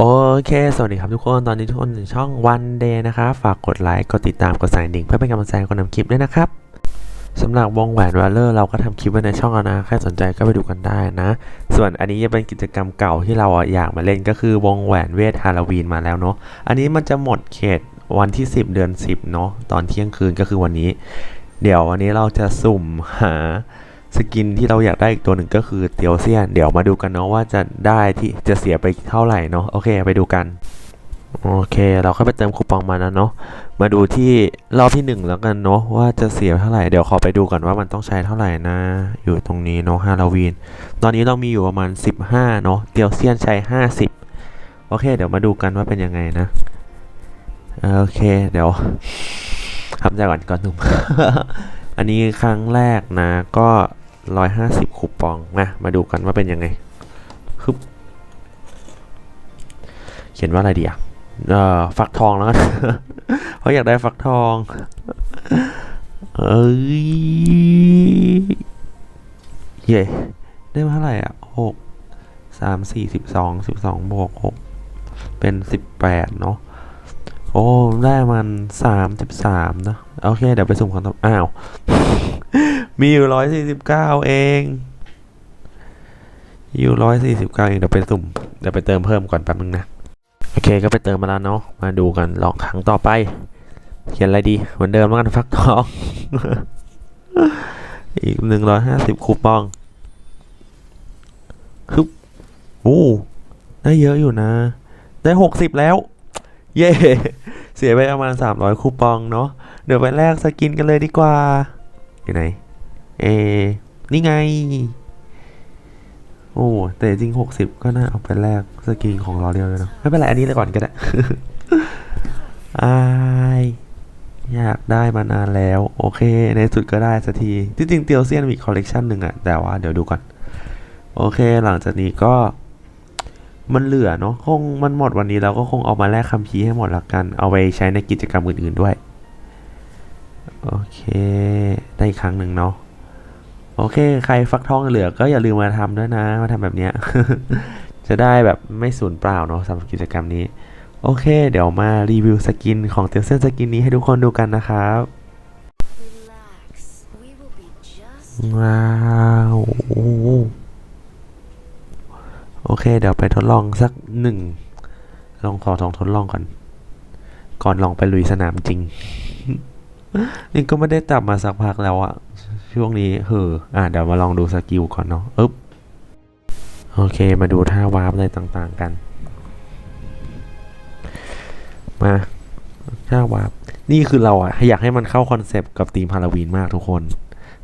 โอเค สวัสดีครับทุกคน ตอนนี้ทุกคนอยู่ช่องวันเดย์นะครับ ฝากกดไลค์ กดติดตาม กดสั่นดิ่งเพื่อเป็นกำลังใจคนทำคลิปด้วยนะครับสำหรับวงแหวนวอลเลอร์เราก็ทำคลิปไว้ในช่องแล้วนะ ใครสนใจก็ไปดูกันได้นะ ส่วนอันนี้จะเป็นกิจกรรมเก่าที่เราอะอยากมาเล่นก็คือวงแหวนเวทฮาโลวีนมาแล้วเนาะ อันนี้มันจะหมดเขตวันที่ 10 เดือน 10 เนาะ ตอนเที่ยงคืนก็คือวันนี้ เดี๋ยววันนี้เราจะสุ่มหา สกินที่เราอยากได้อีกตัวหนึ่งก็คือเตียวเซียน เดี๋ยวมาดูกันเนาะว่าจะได้ที่จะเสียไปเท่าไหร่เนาะโอเคไปดูกันโอเค เราเข้าไปเติมคูปองมาแล้วเนาะมาดูที่รอบที่หนึ่งแล้วกันเนาะว่าจะเสียเท่าไหร่เดี๋ยวขอไปดูก่อนว่ามันต้องใช้เท่าไหร่นะ อยู่ตรงนี้เนาะฮาโลวีนตอนนี้เรามีอยู่ประมาณ 15เนาะเตียวเซียนใช้ 50 โอเค เดี๋ยวมาดูกันว่าเป็นยังไงนะโอเคเดี๋ยวทำใจก่อนก่อนหนุ่มอันนี้ครั้งแรกนะ ก็ 150 คูปองนะมาดูกันว่าเป็นยังไงฮึบเขียนว่าอะไรดีอะเอ่อฟักทองแล้วกันเพราะอยากได้ฟักทองเอ้ยเย่ได้มาเท่าไหร่อะหกสามสี่สิบสองสิบสองบวกหกเป็นสิบแปดเนาะโอ้ได้มันสามสิบสามเนะ โอเค เดี๋ยวไปสุ่มของต่ออ้าว มีอยู่ร้อยสี่สิบเก้าเองอยู่ร้อยสี่สิบเก้าเองเดี๋ยวไปสุ่มเดี๋ยวไปเติมเพิ่มก่อนแป๊บนึงนะ โอเคก็ไปเติมมาแล้วเนาะมาดูกันลองครั้งต่อไป เขียนอะไรดี เหมือนเดิมแล้วกันฟักทอง อีกหนึ่งร้อยห้าสิบคูปองฮึบโอ้ได้เยอะอยู่นะ ได้หกสิบแล้ว เย่เสียไปประมาณสามร้อยคูปองเนาะเดี๋ยวไปแลกสกินกันเลยดีกว่าอยู่ไหน เอ นี่ไง โอ้ แต่จริงหกสิบก็น่าเอาไปแลกสกินของเราเดียวเลยเนาะ ไม่เป็นไร อันนี้เลยก่อนก็ได้อายอยากได้มานานแล้ว โอเค ในสุดก็ได้สักที ที่จริงเตียวเซียนมีคอลเลกชันหนึ่งอะแต่ว่าเดี๋ยวดูก่อน โอเค หลังจากนี้ก็ มันเหลือเนาะคงมันหมดวันนี้เราก็คงเอามาแลกคัมภีให้หมดละกัน เอาไปใช้ในกิจกรรมอื่นๆด้วย โอเค ได้อีกครั้งหนึ่งเนาะ โอเค ใครฟักทองเหลือก็อย่าลืมมาทำด้วยนะ มาทำแบบเนี้ย จะได้แบบไม่สูญเปล่าเนาะสำหรับกิจกรรมนี้ โอเค เดี๋ยวมารีวิวสกินของเตียวเซนสกินนี้ให้ทุกคนดูกันนะครับว้าวโอ้โอเค เดี๋ยวไปทดลองสักหนึ่งลองขอลองทดลองก่อน ก่อนลองไปลุยสนามจริงนี่ก็ไม่ได้จับมาสักพักแล้วอะ ช่วงนี้เฮออะเดี๋ยวมาลองดูสกิลก่อนเนาะอึ๊บโอเค มาดูท่าวาร์ปอะไรต่างๆกัน มาท่าวาร์ปนี่คือเราอะอยากให้มันเข้าคอนเซปต์กับธีมฮาโลวีนมากทุกคน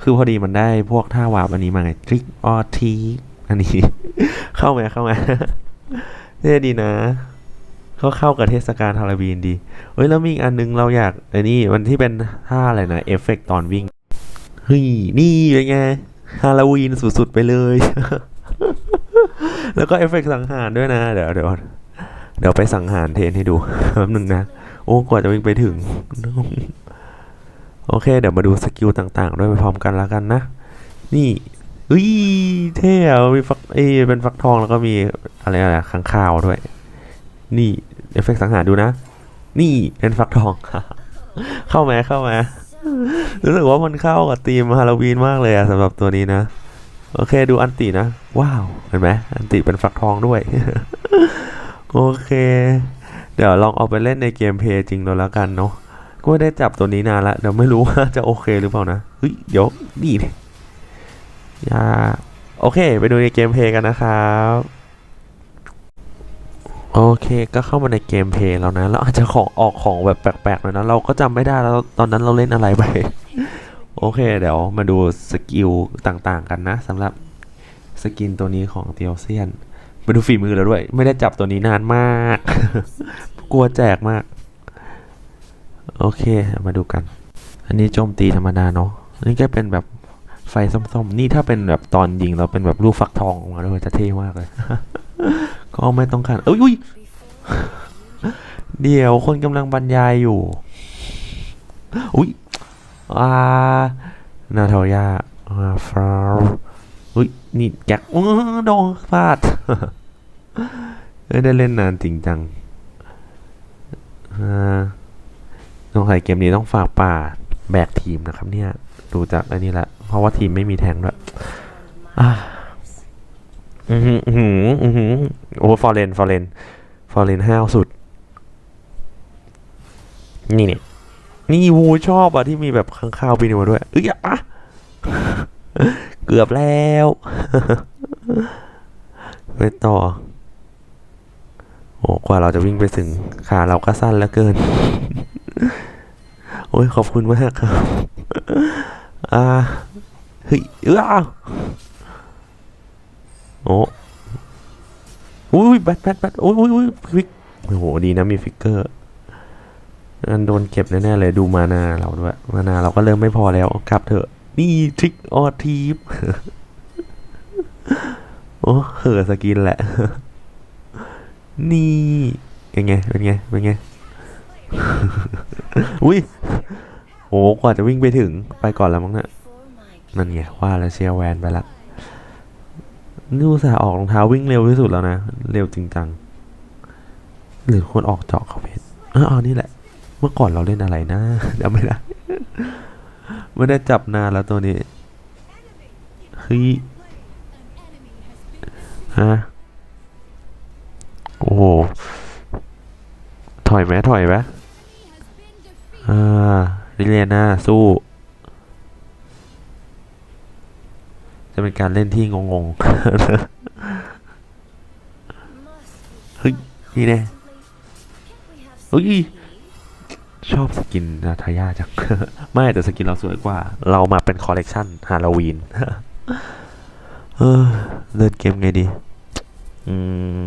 คือพอดีมันได้พวกท่าวาร์ปอันนี้มาไงทริกออทีอันนี้ เข้าไหมเข้าไหมเท่ยดีนะเขาเข้ากับเทศกาลฮาโลวีนดี เฮ้ย แล้วมีอีกอันนึงเราอยากไอ้นี่มันที่เป็นท่าอะไรนะ เอฟเฟกตอนวิ่ง เฮ้ยนี่เป็นไงฮาโลวีนสุดๆไปเลย แล้วก็เอฟเฟกต์สังหารด้วยนะ เดี๋ยวเดี๋ยวเดี๋ยวไปสังหารเทนให้ดูแป๊บนึงนะ โอ้กว่าจะวิ่งไปถึง โอเค เดี๋ยวมาดูสกิลต่างๆ ด้วยไปพร้อมกันแล้วกันนะ นี่อุ้ยเท่อะมีฟักเอยเป็นฟักทองแล้วก็มีอะไรอะไรข้างคาวด้วย นี่เอฟเฟกต์สังหารดูนะ นี่เป็นฟักทองเข้ามาเข้ามา รู้สึกว่ามันเข้ากับธีมฮาโลวีนมากเลยอะสำหรับตัวนี้นะ โอเคดูอันตินะ ว้าว เห็นไหมอันติเป็นฟักทองด้วย โอเค เดี๋ยวลองเอาไปเล่นในเกมเพย์จริงดูแล้วกันเนาะก็ไม่ได้จับตัวนี้นานละเดี๋ยวไม่รู้ว่าจะโอเคหรือเปล่านะเฮ้ยเดี๋ยวนี่เนี่ยอย่าโอเค ไปดูในเกมเพย์กันนะครับ โอเคก็เข้ามาในเกมเพลย์แล้วนะแล้วอาจจะของออกของแบบแปลกๆหน่อยนะเราก็จำไม่ได้แล้วตอนนั้นเราเล่นอะไรไป โอเค เดี๋ยวมาดูสกิลต่างๆกันนะสำหรับสกินตัวนี้ของเตียวเซียนมาดูฝีมือแล้วด้วย ไม่ได้จับตัวนี้นานมาก กลัวแจกมาก โอเคมาดูกัน อันนี้โจมตีธรรมดาเนาะอันนี่ก็เป็นแบบไฟส้มๆ นี่ถ้าเป็นแบบตอนยิงเราเป็นแบบลูกฟักทองออกมาด้วยจะเท่มากเลย ก็ไม่ต้องการเอ้ยอุ้ยเดี๋ยวคนกำลังบรรยายอยู่ อุ้ยอ่านาทอยาอาฟราวอุ้ยนี่แจ็คอื้อโดนฟาดเอ้ยได้เล่นนานจริงจังอ่าสงสัยเกมนี้ต้องฝากป่าแบกทีมนะครับเนี่ย ดูจากอันนี้ละ เพราะว่าทีมไม่มีแทงด้วย อ่าอือหืออื้อหืออือหือโอ้ฟอร์เรนฟอร์เรนฟอร์เรนห้าวสุด นี่เนี่ยนี่วูชอบอะที่มีแบบข้างข้าวบินมาด้วยเอ้ยอะเกือบแล้วไปต่อ โอ้กว่าเราจะวิ่งไปถึงขาเราก็สั้นแล้วเกิน โอ้ยขอบคุณมากครับ อ่าเฮ้ยเอ้า โอ้อุ้ยแบทแบทแบทโอ้ยอุ้ยอุ้ยฟิกโอ้โหดีนะมีฟิกเกอร์อันโดนเก็บแน่ๆเลยดูมานาเราด้วยมานาเราก็เริ่มไม่พอแล้วกลับเถอะนี่ทริกออทีฟโอ้เห่อสกินแหละ นี่เป็นไงเป็นไงเป็นไงอุ้ยโหกว่าจะวิ่งไปถึงไปก่อนแล้วมั้งเนะ For my นั่นไงว่าแล้วเชียร์แวนไปละ นี่อุตส่าห์ออกรองเท้าวิ่งเร็วที่สุดแล้วนะ เร็วจริงจัง หรือควรออกเจาะเขาเพชรเออเอนี่แหละ เมื่อก่อนเราเล่นอะไรนะจำไม่ได้ไม่ได้จับนานแล้วตัวนี้เฮ้ยฮะโอ้โห ถอยไหมถอยไหมอ่าลิเลียนาสู้ จะเป็นการเล่นที่งงๆ เฮ้ย นี่แน่เฮ้ย ชอบสกินนาทายาจัง ไม่แต่สกินเราสวยกว่า เรามาเป็นคอลเลกชันฮาโลวีนเออเล่นเกมไงดี อืม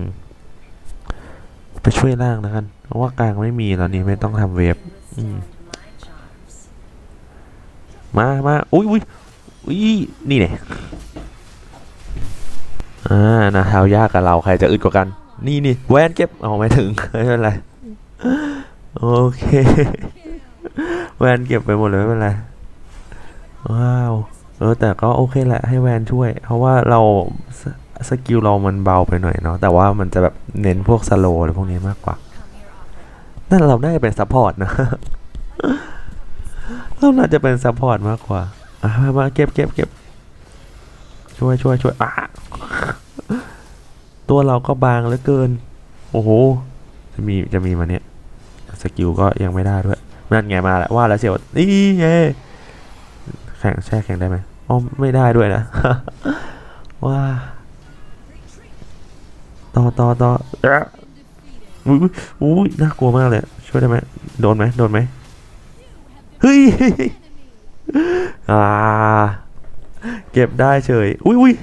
ไปช่วยล่างแล้วกัน เพราะว่ากลางไม่มีตอนนี้ไม่ต้องทำเวฟมมามา อุ้ยอุ้ย อุ้ยนี่เนี่ยอ่านาเท้ายากกับเราใครจะอึดกว่ากัน นี่นี่แวนเก็บเอาไม่ถึงไม่เป็นไรโอเคแวนเก็บไปหมดเลยไม่เป็นไรว้าวเออแต่ก็โอเคแหละให้แวนช่วย เพราะว่าเราสสกิลเรามันเบาไปหน่อยเนาะแต่ว่ามันจะแบบเน้นพวกสโลว์อะไรพวกนี้มากกว่า นั่นเราได้เป็นซัพพอร์ตนะเราน่าจะเป็นซัพพอร์ตมากกว่า อะมามาเก็บเก็บเก็บช่วยช่วยช่วยอะตัวเราก็บางเหลือเกิน โอ้โห จะมีจะมีมาเนี่ยสกิลก็ยังไม่ได้ด้วยนั่นไงมาแล้วว่าแล้วเสียวนี่แข่งแช่แข่งได้ไหมอ๋อไม่ได้ด้วยนะว้าต่อต่อต่ออ๊ะอุ้ยอุ้ยน่ากลัวมากเลย ช่วยได้ไหมโดนไหมโดนไหมเฮ้ย อ่า เก็บได้เฉย อุ้ยอุ้ย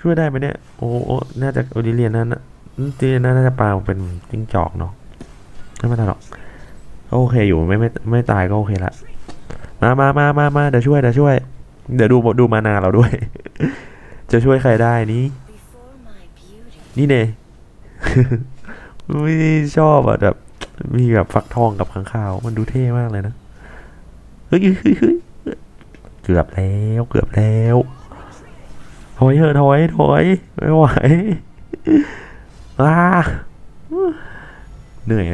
ช่วยได้ไหมเนี่ย โอ้โอน่าจะโอดิเลียนนั่นนะตีน่าจะปลาเป็นจิ้งจอกเนาะ ไม่เป็นไรหรอกก็โอเคอยู่ไม่ไม่ไม่ตายก็โอเคละมามามามามาเดี๋ยวช่วยเดี๋ยวช่วย เดี๋ยวดูดูมานาเราด้วย จะช่วยใครได้นี้ นี่เน่ไม่ชอบอะแบบมีแบบฟักทองกับข้างคาว มันดูเท่มากเลยนะ เฮ้ยเฮ้ยเฮ้ย กือบแล้วเกือบแล้วถอยเถอะถอยถอยไม่ไหวอ้าเหนื่อย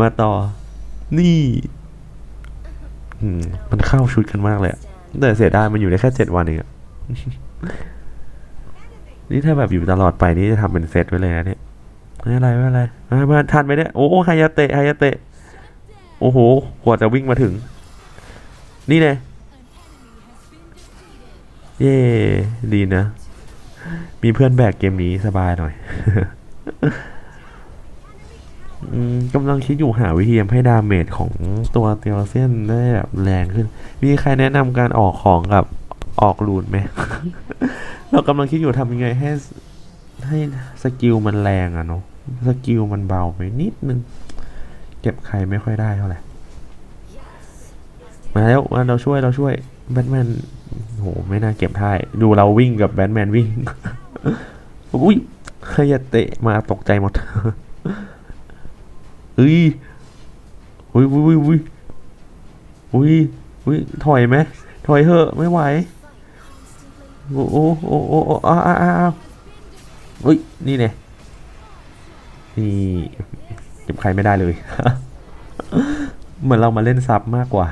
มาต่อ นี่มันเข้าชุดกันมากเลยแต่เสียดายมันอยู่ได้แค่เจ็ดวันเองนี่ถ้าแบบอยู่ตลอดไปนี่จะทำเป็นเซตไว้เลยนะเนี่ยไม่เป็นไรไม่เป็นไรมามาทันไหมเนี่ยโอ้โหไฮยาเตะไฮยาเตะ โอ้โหกว่าจะวิ่งมาถึง นี่เลย เย่ดีนะ มีเพื่อนแบกเกมนี้สบายหน่อยกำลังคิดอยู่หาวิธีทำให้ดาเมจของตัวเตียวเซียนได้แบบแรงขึ้น มีใครแนะนำการออกของกับออกรูนไหม เรากำลังคิดอยู่ทำยังไงให้ให้สกิลมันแรงอะเนาะ สกิลมันเบาไปนิดนึง เก็บใครไม่ค่อยได้เท่าไหร่ มาแล้วมาเราช่วยเราช่วยแบทแมน โหไม่น่าเก็บท่ายดูเราวิ่งกับแบทแมนวิ่ง อุ้ยขยะเตะมาตกใจหมดเฮ้ยอุ้ยอุ้ยอุ้ยอุ้ยอุ้ยถอยไหมถอยเหอะไม่ไหวโอ้โอ้โอ้โอ้โอ้อ้าวอ้าวอ้าวอุ้ยนี่เนี่ยนี่เก็บใครไม่ได้เลย เหมือนเรามาเล่นซับมากกว่า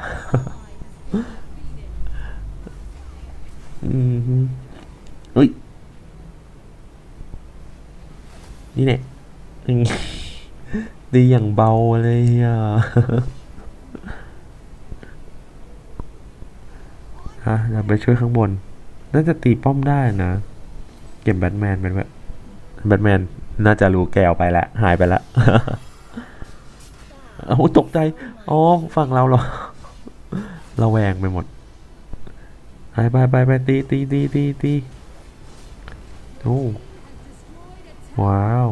อืมฮึเฮ้ย นี่เนี่ยตีอย่างเบาเลยอะฮะเราไปช่วยข้างบน น่าจะตีป้อมได้นะ เก็บแบทแมนเป็นแบบแบทแมน น่าจะรู้แกวไปแล้วหายไปล้วเอาตกใจ อ๋อ ฝั่งเราเหรอ เราแวงไปหมด ไปไปไปไปตีตีตีตีตีโอ้ว้าว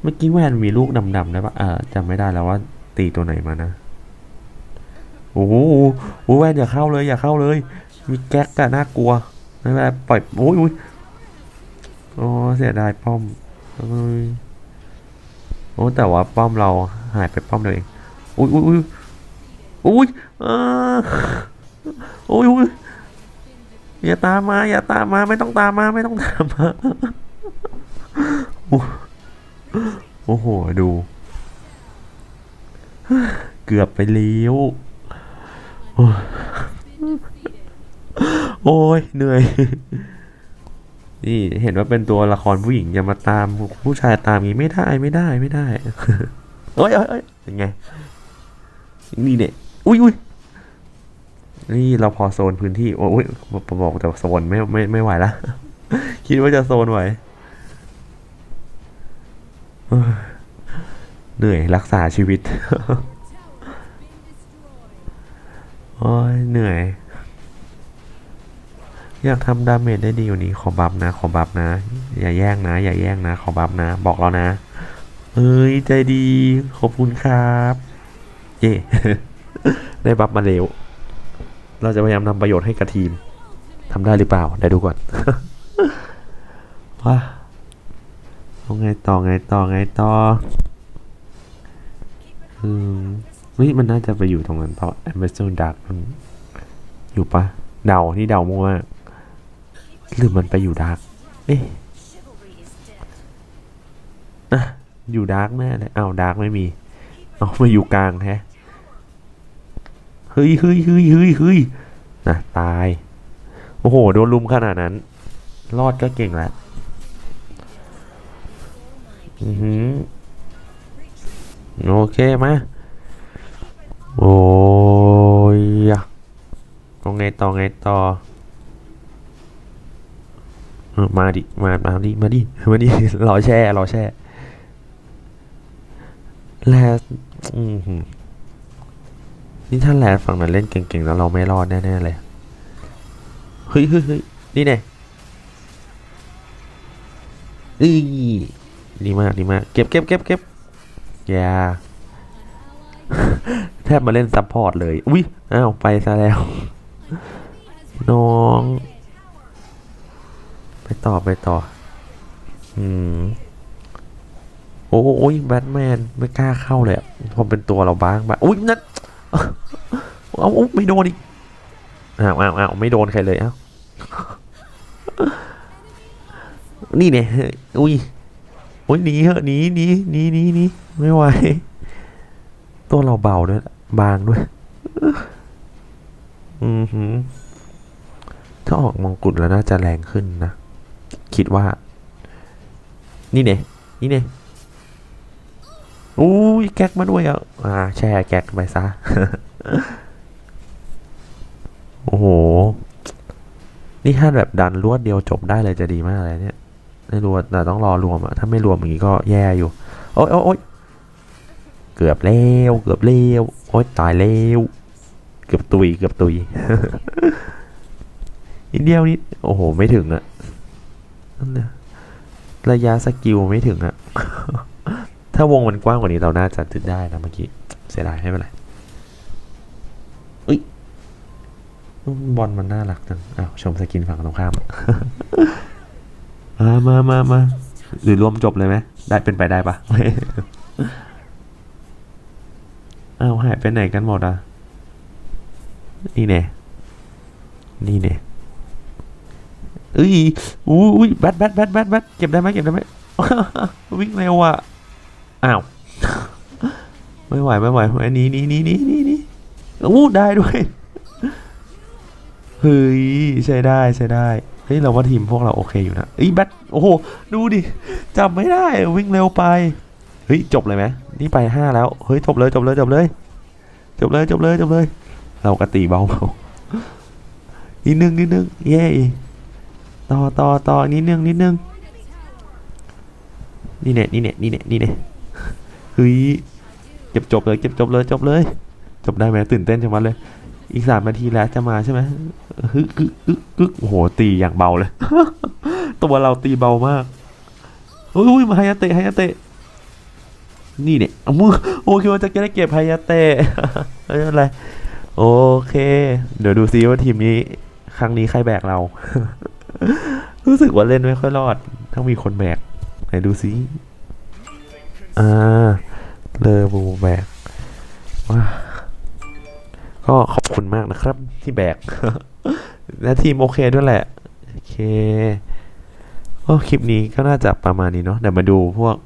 เมื่อกี้แวนมีลูกดำๆได้ปะเออจำไม่ได้แล้วว่าตีตัวไหนมานะ โอ้โหโอ้แวนอย่าเข้าเลยอย่าเข้าเลย มีแก๊กอะน่ากลัวไม่เป็นไรปล่อยโอ้ยโอ้เสียดายป้อมโอ้ยโอ้แต่ว่าป้อมเราหายไปป้อมเดียวเอง อุ้ยอุ้ยอุ้ยอุ้ยอ่า อ้ยอุ้ยอย่าตามมา อย่าตามมาไม่ต้องตามมาไม่ต้องตามมาโอ้โหดู เกือบไปเลี้ยวโอ้ยเหนื่อย นี่เห็นว่าเป็นตัวละครผู้หญิงอย่ามาตามผู้ชายตามงี้ไม่ได้ไม่ได้ไม่ได้เอ้ยเอ้ยเอ้ยเป็นไงนี่เนี่ยอุ้ยอุ้ย นี่เราพอโซนพื้นที่ โอ้ยบอกบอกแต่โซนไม่ไม่ไม่ไหวละ คิดว่าจะโซนไหวเหนื่อยรักษาชีวิต โอ้ยเหนื่อย อยากทำดาเมจได้ดีกว่านี้ขอบัฟนะ ขอบัฟนะ อย่าแย่งนะ อย่าแย่งนะ ขอบัฟนะ บอกแล้วนะ เอ้ยใจดี ขอบคุณครับ เย่ได้บัฟมาเร็ว เราจะพยายามทำประโยชน์ให้กับทีมทำได้หรือเปล่าได้ดูก่อนว้าเอาไงต่อไงต่อไงต่ออืมเฮ้ยมันน่าจะไปอยู่ตรงนั้นเพราะ a m b a s s a d o r Dark มันอยู่ปะเดานี่เดามั่วหรือมันไปอยู่ดาร์กเอ๊ะ Chivalry is dead. อะอยู่ดาร์กแน่เลยอ้าดาร์กไม่มีเอามาอยู่กลางแฮะ เฮ้ยเฮ้ยเฮ้ยเฮ้ยเฮ้ยนะตาย โอ้โห โดนลุมขนาดนั้น รอดก็เก่งแล้วอือหือโอเคมาโอ้ยอะเอาไงต่อไงต่อมาดิ มา มาดิ มาดิ มาดิ รอแช่ รอแช่ แลดอือหือ นี่ถ้าแลดฝั่งนั้นเล่นเก่งๆ แล้วเราไม่รอดแน่ๆเลย เฮ้ยเฮ้ยเฮ้ยนี่ไงอีดีมากดีมาก เก็บเก็บเก็บเก็บอย่าแทบมาเล่นซัพพอร์ตเลย อุ้ยอ้าว ไปซะแล้ว น้อง ไปต่อไปต่อ อืม โอ้ยแบทแมน ไม่กล้าเข้าเลยอะพอเป็นตัวเราบ้างบ้าอุ้ยนั่น เอาไม่โดนอีกอ้าวอ้าวอ้าวไม่โดนใครเลยเอ้านี่เนี่ยอุ้ยโอ้ยหนีเหอะหนีหนีหนีหนีหนีไม่ไหวตัวเราเบาด้วยบางด้วย อือหือถ้าออกมงกุฎแล้วน่าจะแรงขึ้นนะ คิดว่า นี่เนี่ยนี่เนี่ย อุ้ยแก๊กมาด้วยอะอ่าแช่แก๊กไปซะ โอ้โห นี่ถ้าแบบดันรวดเดียวจบได้เลยจะดีมากเลยเนี่ยไม่รวดแต่ต้องรอรวมอะถ้าไม่รวมอย่างนี้ก็แย่อยู่ โอ๊ยโอ๊ยเกือบเร็วเกือบเร็วโอ๊ยตายเร็วเกือบตุยเกือบตุยนิดเดียวนิดโอ้โห ไม่ถึงอะระยะสกิลไม่ถึงอะ ถ้าวงมันกว้างกว่านี้เราน่าจะติดได้นะเมื่อกี้ เสียดายไม่เป็นไรเอ้ยบอลมันน่ารักจังอ้าวชมสกินฝั่งตรงข้าม มามามามาหรือรวมจบเลยไหมได้เป็นไปได้ปะอ้าวหายไปไหนกันหมดอะ นี่เน่นี่เน่เอ้ย อุ้ยแบทแบทแบทแบทแบทเก็บได้ไหมเก็บได้ไหมวิ่งเร็วอะ อ้าว ไม่ไหวไม่ไหวไอันนี้นี่นี่นี่นี่นี่อู้ได้ด้วยเฮ้ยใช้ได้ใช้ได้เฮ้ยเราว่าทีมพวกเราโอเคอยู่นะเอ้แบทโอ้โหดูดิจำไม่ได้วิ่งเร็วไปเฮ้ยจบเลยไหมนี่ไปห้าแล้วเฮ้ยจบเลยจบเลยจบเลย จบเลยจบเลยจบเลย เรากตีเบาเบานิดนึงนิดนึงเย้ต่อต่อต่อนิดนึงนิดนึงนี่เนี่ยนี่เนี่ยนี่เนี่ยนี่เนี่ย เฮ้ยเก็บจบเลยเก็บจบเลยจบเลย จบได้ไหมตื่นเต้นจังวะเลย อีกสามนาทีแล้วจะมาใช่ไหมฮึกึกกึกกึกโอ้โหตีอย่างเบาเลย ตัวเราตีเบามากอุ้ยอุ้ยมาไฮยาเตะไฮยาเตะนี่เนี่ยมือโอเคว่าจะได้เก็บไฮยาเตะไม่เป็นไรโอเค เดี๋ยวดูซิว่าทีมนี้ ครั้งนี้ใครแบกเรา รู้สึกว่าเล่นไม่ค่อยรอดต้องมีคนแบกไหนดูซิ อ่าเลอบูแบกว้าก็ขอบคุณมากนะครับ ที่แบก และทีมโอเคด้วยแหละ โอเคก็คลิปนี้ก็น่าจะประมาณนี้เนาะเดี๋ยวมาดูพวก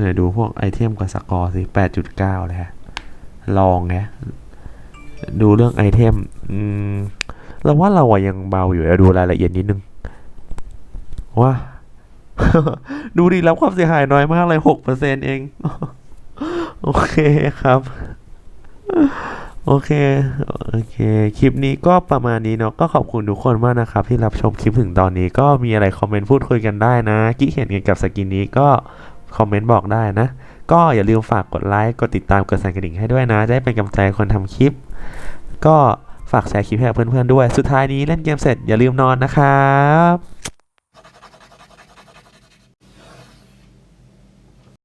เดี๋ยวดูพวกไอเทมกับสกอร์สิแปดจุดเก้าเลยฮะลองไงดูเรื่องไอเทม อืมเราว่าเราอะยังเบาอยู่เดี๋ยวดูรายละเอียดนิดนึงว่า ดูดิรับความเสียหายน้อยมากเลยหกเปอร์เซ็นเอง โอเคครับ โอเค โอเค คลิปนี้ก็ประมาณนี้เนาะ ก็ขอบคุณทุกคนมากนะครับ ที่รับชมคลิปถึงตอนนี้ ก็มีอะไรคอมเมนต์พูดคุยกันได้นะคิดเห็นเกี่ยวกับสกินนี้ก็คอมเมนต์บอกได้นะ ก็อย่าลืมฝากกดไลค์ กดติดตาม กดสั่นกระดิ่งให้ด้วยนะจะได้เป็นกำลังใจคนทำคลิป ก็ฝากแชร์คลิปให้กับเพื่อนๆด้วย สุดท้ายนี้เล่นเกมเสร็จอย่าลืมนอนนะครับ